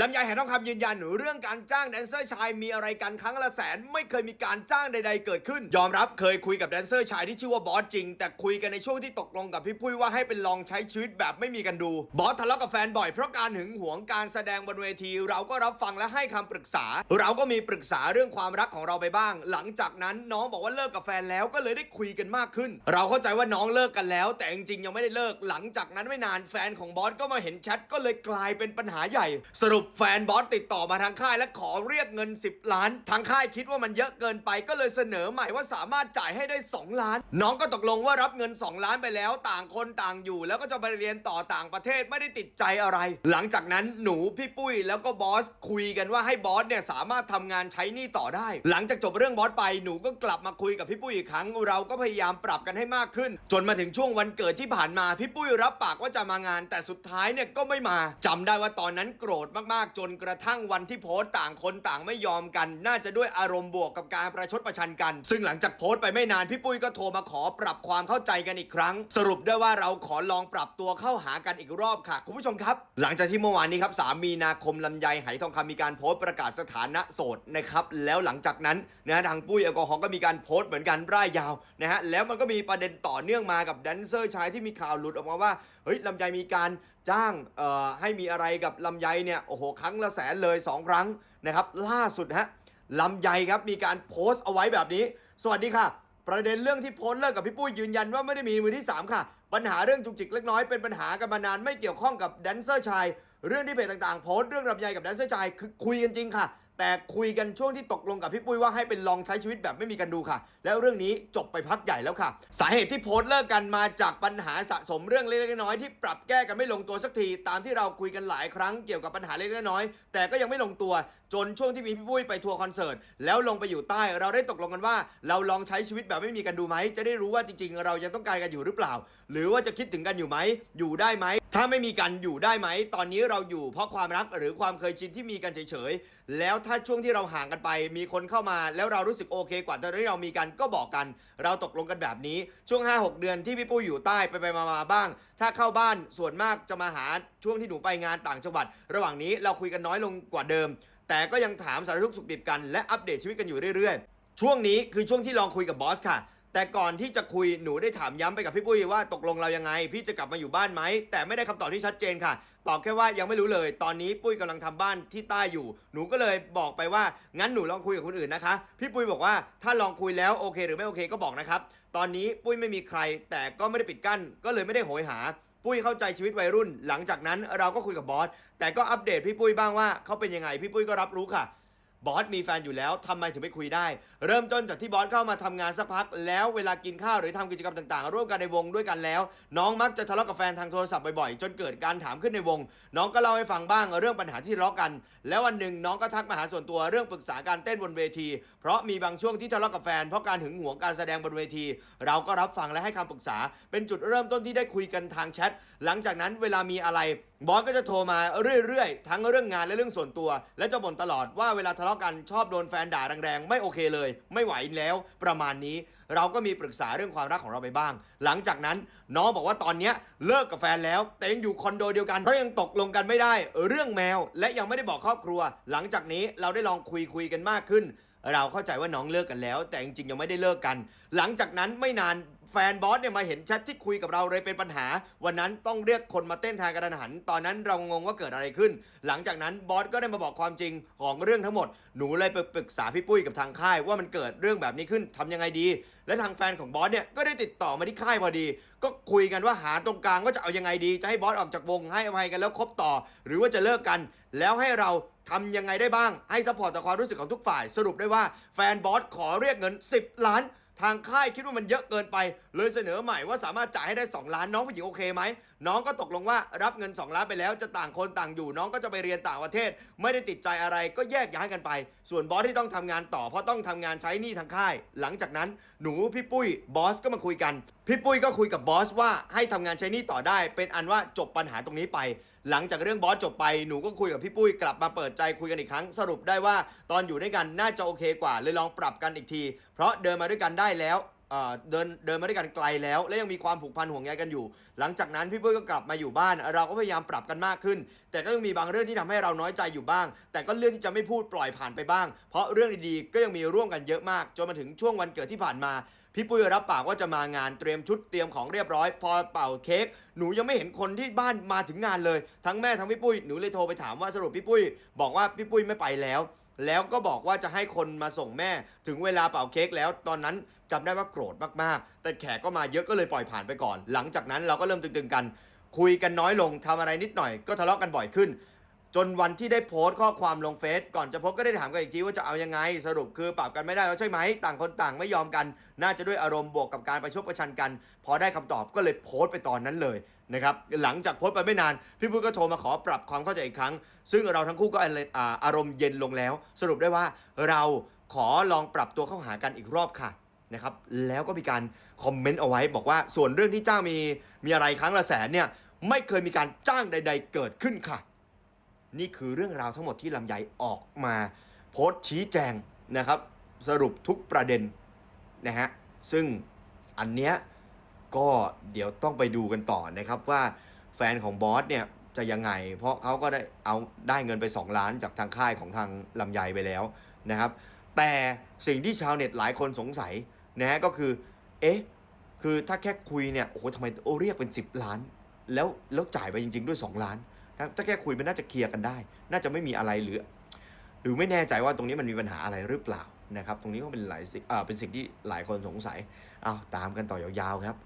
ลำไยแห่งทองคำยืนยันเรื่องการจ้างแดนเซอร์ชายมีอะไรกันครั้งละแสน ไม่เคยมีการจ้างใด ๆ เกิดขึ้น ยอมรับเคยคุยกับแดนเซอร์ชายที่ชื่อว่าบอสจริง แต่คุยกันในช่วงที่ตกลงกับพี่ปุ้ยว่าให้เป็นลองใช้ชีวิตแบบไม่มีกันดูบอสทะเลาะกับแฟนบ่อยเพราะการหึงหวงการแสดงบนเวที เราก็รับฟังและให้คำปรึกษา เราก็มีปรึกษาเรื่องความรักของเราไปบ้าง หลังจากนั้นน้องบอกว่าเลิกกับแฟนแล้วก็เลยได้คุยกันมากขึ้น เราเข้าใจว่าน้องเลิกกันแล้ว แต่จริงๆยังไม่ได้เลิก หลังจากนั้นไม่นานแฟนของบอสก็มาเห็นแชทก็เลยกลายเป็นปัญหาใหญ่สรุปแฟนบอสติดต่อมาทางค่ายและขอเรียกเงิน 10 ล้าน ทางค่ายคิดว่ามันเยอะเกินไปก็เลยเสนอใหม่ว่าสามารถจ่ายให้ได้ 2 ล้าน น้องก็ตกลงว่ารับเงิน 2 ล้านไปแล้ว ต่างคนต่างอยู่ แล้วก็จะไปเรียนต่อต่างประเทศไม่ได้ติดใจอะไร หลังจากนั้นหนูพี่ปุ้ยแล้วก็บอสคุยกันว่าให้บอสเนี่ยสามารถทำงานใช้หนี้ต่อได้ หลังจากจบเรื่องบอสไปหนูก็กลับมาคุยกับพี่ปุ้ยอีกครั้งเราก็พยายามปรับกันให้มากขึ้น จนมาถึงช่วงวันเกิดที่ผ่านมาพี่ปุ้ยรับปากว่าจะมางาน แต่สุดท้ายเนี่ยก็ไม่มาจำได้ว่าตอนนั้นโกรธมากๆจนกระทั่งวันที่โพสต์ต่างคนต่างไม่ยอมกัน น่าจะด้วยอารมณ์บวกกับการประชดประชันกัน ซึ่งหลังจากโพสต์ไปไม่นานพี่ปุ้ยก็โทรมาขอปรับความเข้าใจกันอีกครั้ง สรุปได้ว่าเราขอลองปรับตัวเข้าหากันอีกรอบค่ะ คุณผู้ชมครับ หลังจากที่เมื่อวานนี้ครับ3มีนาคมลำไยไหทองคำมีการโพสต์ประกาศสถานะโสดนะครับแล้วหลังจากนั้นนะฮะทางปุ้ยแอลกอฮอล์ก็มีการโพสต์เหมือนกันร่ายยาวนะฮะแล้วมันก็มีประเด็นต่อเนื่องมากับแดนเซอร์ชายที่มีข่าวหลุดออกมาว่า เฮ้ยลำไยมีการจ้างให้มีอะไรกับลำไยเนี่ยโอ้โหครั้งละแสนเลย 2 ครั้งนะครับล่าสุดฮะลำไยครับมีการโพสต์เอาไว้แบบนี้ สวัสดีค่ะ ประเด็นเรื่องที่โพสต์เลิกกับพี่ปุ้ยยืนยันว่าไม่ได้มีมือที่ 3 ค่ะ ปัญหาเรื่องจุกจิกเล็กน้อยเป็นปัญหากันมานานไม่เกี่ยวข้องกับแดนเซอร์ชาย เรื่องที่เพจต่างๆ โพสต์เรื่องลำไยกับแดนเซอร์ชายคือคุยกันจริงค่ะ แต่คุยกันช่วงที่ตกลงกับพี่ปุ้ยว่าให้เป็นลองใช้ชีวิตแบบไม่มีกันดูค่ะ แล้วเรื่องนี้จบไปพักใหญ่แล้วค่ะ สาเหตุที่โพสต์เลิกกันมาจากปัญหาสะสมเรื่องเล็กๆน้อยๆที่ปรับแก้กันไม่ลงตัวสักทีตามที่เราคุยกันหลายครั้งเกี่ยวกับปัญหาเล็กๆน้อยๆแต่ก็ยังไม่ลงตัวจนช่วงที่มีพี่ปุ้ยไปทัวร์คอนเสิร์ตแล้วลงไปอยู่ใต้เราได้ตกลงกันว่า เราลองใช้ชีวิตแบบไม่มีกันดูไหม จะได้รู้ว่าจริง ๆ เรายังต้องการกันอยู่หรือเปล่า หรือว่าจะคิดถึงกันอยู่ไหม อยู่ได้ไหม ถ้าไม่มีกันอยู่ได้ไหม ตอนนี้เราอยู่เพราะความรักหรือความเคยชินที่มีกันเฉยๆ แล้วถ้าช่วงที่เราห่างกันไป มีคนเข้ามา แล้วเรารู้สึกโอเค กว่าตอนที่เรามีกันก็บอกกัน เราตกลงกันแบบนี้ช่วง 5-6 เดือนที่พี่ปุ้ยอยู่ใต้ไปไปมาๆบ้าง ถ้าเข้าบ้านส่วนมากจะมาหาช่วงที่หนูไปงานต่างจังหวัด ระหว่างนี้เราคุยกันน้อยลงกว่าเดิม แต่ก็ยังถามสารทุกข์สุขดิบกันและอัปเดตชีวิตกันอยู่เรื่อยๆ ช่วงนี้คือช่วงที่ลองคุยกับบอสค่ะ แต่ก่อนที่จะคุยหนูได้ถามย้ำไปกับพี่ปุ้ยว่าตกลงเรายังไง พี่จะกลับมาอยู่บ้านไหม แต่ไม่ได้คำตอบที่ชัดเจนค่ะ ตอบแค่ว่ายังไม่รู้เลย ตอนนี้ปุ้ยกำลังทำบ้านที่ใต้อยู่ หนูก็เลยบอกไปว่างั้นหนูลองคุยกับคนอื่นนะคะ พี่ปุ้ยบอกว่าถ้าลองคุยแล้วโอเค หรือไม่โอเคก็บอกนะครับ ตอนนี้ปุ้ยไม่มีใคร แต่ก็ไม่ได้ปิดกั้นก็เลยไม่ได้โหยหา ปุ้ยเข้าใจชีวิตวัยรุ่น หลังจากนั้นเราก็คุยกับบอสแต่ก็อัปเดตพี่ปุ้ยบ้างว่าเขาเป็นยังไงพี่ปุ้ยก็รับรู้ค่ะ บอสมีแฟนอยู่แล้วทำไมถึงไม่คุยได้ เริ่มต้นจากที่บอสเข้ามาทำงานสักพัก แล้วเวลากินข้าวหรือทำกิจกรรมต่างๆ ร่วมกันในวงด้วยกันแล้ว น้องมักจะทะเลาะกับแฟนทางโทรศัพท์บ่อยๆ จนเกิดการถามขึ้นในวง น้องก็เล่าให้ฟังบ้างเรื่องปัญหาที่ทะเลาะกัน แล้ววันหนึ่งน้องก็ทักมาหาส่วนตัวเรื่องปรึกษาการเต้นบนเวที เพราะมีบางช่วงที่ทะเลาะกับแฟนเพราะการหึงหวงการแสดงบนเวที เราก็รับฟังและให้คำปรึกษา เป็นจุดเริ่มต้นที่ได้คุยกันทางแชทหลังจากนั้นเวลามีอะไรบอสก็จะโทรมาเรื่อยๆ ทั้งเรื่องงานและเรื่องส่วนตัว และจะบ่นตลอดว่าเวลาทะเลาะกันชอบโดนแฟนด่าแรงๆ ไม่โอเคเลย ไม่ไหวแล้วประมาณนี้ เราก็มีปรึกษาเรื่องความรักของเราไปบ้าง หลังจากนั้นน้องบอกว่าตอนนี้เลิกกับแฟนแล้ว แต่ยังอยู่คอนโดเดียวกันเพราะยังตกลงกันไม่ได้ เรื่องแมว และยังไม่ได้บอกครอบครัว หลังจากนี้เราได้ลองคุยคุยกันมากขึ้น เราเข้าใจว่าน้องเลิกกันแล้ว แต่จริงๆยังไม่ได้เลิกกัน หลังจากนั้นไม่นาน แฟนบอสเนี่ยมาเห็นแชทที่คุยกับเราเลยเป็นปัญหา วันนั้นต้องเรียกคนมาเต้นแทนกระทันหัน ตอนนั้นเรางงว่าเกิดอะไรขึ้น หลังจากนั้นบอสก็ได้มาบอกความจริงของเรื่องทั้งหมด หนูเลยไปปรึกษาพี่ปุ้ยกับทางค่าย ว่ามันเกิดเรื่องแบบนี้ขึ้นทำยังไงดี และทางแฟนของบอสเนี่ยก็ได้ติดต่อมาที่ค่ายพอดี ก็คุยกันว่าหาตรงกลางว่าจะเอายังไงดี จะให้บอสออกจากวงให้อภัยกันแล้วคบต่อ หรือว่าจะเลิกกัน แล้วให้เราทำยังไงได้บ้าง ให้ซัพพอร์ตต่อความรู้สึกของทุกฝ่าย สรุปได้ว่าแฟนบอสขอเรียกเงิน 10 ล้าน ทางค่ายคิดว่ามันเยอะเกินไป เลยเสนอใหม่ว่าสามารถจ่ายให้ได้ 2 ล้านน้องผู้หญิงโอเคไหมน้องก็ตกลงว่ารับเงิน 2 ล้านไปแล้วจะต่างคนต่างอยู่ น้องก็จะไปเรียนต่างประเทศ ไม่ได้ติดใจอะไรก็แยกย้ายกันไป ส่วนบอสที่ต้องทำงานต่อเพราะต้องทำงานใช้หนี้ทางค่าย หลังจากนั้นหนูพี่ปุ้ยบอสก็มาคุยกัน พี่ปุ้ยก็คุยกับบอสว่าให้ทำงานใช้หนี้ต่อได้ เป็นอันว่าจบปัญหาตรงนี้ไป หลังจากเรื่องบอสจบไปหนูก็คุยกับพี่ปุ้ยกลับมาเปิดใจคุยกันอีกครั้งสรุปได้ว่า ตอนอยู่ด้วยกันน่าจะโอเคกว่าเลยลองปรับกันอีกที เพราะเดินมาด้วยกันได้แล้ว เดินเดินมาด้วยกันไกลแล้ว และยังมีความผูกพันห่วงใยกันอยู่ หลังจากนั้นพี่ปุ้ยก็กลับมาอยู่บ้าน เราก็พยายามปรับกันมากขึ้น แต่ก็ยังมีบางเรื่องที่ทำให้เราน้อยใจอยู่บ้าง แต่ก็เลือกที่จะไม่พูดปล่อยผ่านไปบ้าง เพราะเรื่องดีๆก็ยังมีร่วมกันเยอะมาก จนมาถึงช่วงวันเกิดที่ผ่านมาพี่ปุ้ยรับปากว่าจะมางานเตรียมชุดเตรียมของเรียบร้อย พอเป่าเค้กหนูยังไม่เห็นคนที่บ้านมาถึงงานเลย ทั้งแม่ทั้งพี่ปุ้ยหนูเลยโทรไปถามว่าสรุปพี่ปุ้ยบอกว่าพี่ปุ้ยไม่ไปแล้ว แล้วก็บอกว่าจะให้คนมาส่งแม่ถึงเวลาเป่าเค้กแล้ว ตอนนั้นจำได้ว่าโกรธมากๆ แต่แขกก็มาเยอะก็เลยปล่อยผ่านไปก่อน หลังจากนั้นเราก็เริ่มตึงๆกัน คุยกันน้อยลงทำอะไรนิดหน่อยก็ทะเลาะกันบ่อยขึ้น จนวันที่ได้โพสต์ข้อความลงเฟซก่อนจะพสต์ก็ได้ถามกันอีกทีว่าจะเอายังไง สรุปคือปรับกันไม่ได้แล้วใช่ไหม ต่างคนต่างไม่ยอมกัน น่าจะด้วยอารมณ์บวกกับการประชดประชันกัน พอได้คำตอบก็เลยโพสต์ไปตอนนั้นเลยนะครับหลังจากโพสต์ไปไม่นาน พี่ปุ้ยก็โทรมาขอปรับความเข้าใจอีกครั้ง ซึ่งเราทั้งคู่ก็อาอารมณ์เย็นลงแล้ว สรุปได้ว่าเราขอลองปรับตัวเข้าหากันอีกรอบค่ะนะครับแล้วก็มีการคอมเมนต์เอาไว้ บอกว่าส่วนเรื่องที่จ้างมีมีอะไรครั้งละแสนเนี่ยไม่เคยมีการจ้างใด ๆ เกิดขึ้นค่ะ นี่คือเรื่องราวทั้งหมดที่ลำไยออกมา โพสต์ชี้แจงนะครับ สรุปทุกประเด็นนะฮะซึ่งอันเนี้ยก็เดี๋ยวต้องไปดูกันต่อนะครับว่าแฟนของบอสเนี่ยจะยังไง เพราะเขาก็ได้เอาได้เงินไป 2 ล้านจากทางค่ายของทางลำไยไปแล้วนะครับ แต่สิ่งที่ชาวเน็ตหลายคนสงสัยนะฮะก็คือ เอ๊ะ คือถ้าแค่คุยเนี่ย โอ้โหทำไมโอเรียกเป็น 10 ล้าน แล้วแล้วจ่ายไปจริง ๆ ด้วย 2 ล้าน ถ้าแค่คุยมันน่าจะเคลียร์กันได้ น่าจะไม่มีอะไรหรือ หรือไม่แน่ใจว่าตรงนี้มันมีปัญหาอะไรหรือเปล่านะครับ ตรงนี้ก็เป็นหลายสิ่งอ่าเป็นสิ่งที่หลายคนสงสัยเอาตามกันต่อยาวๆครับ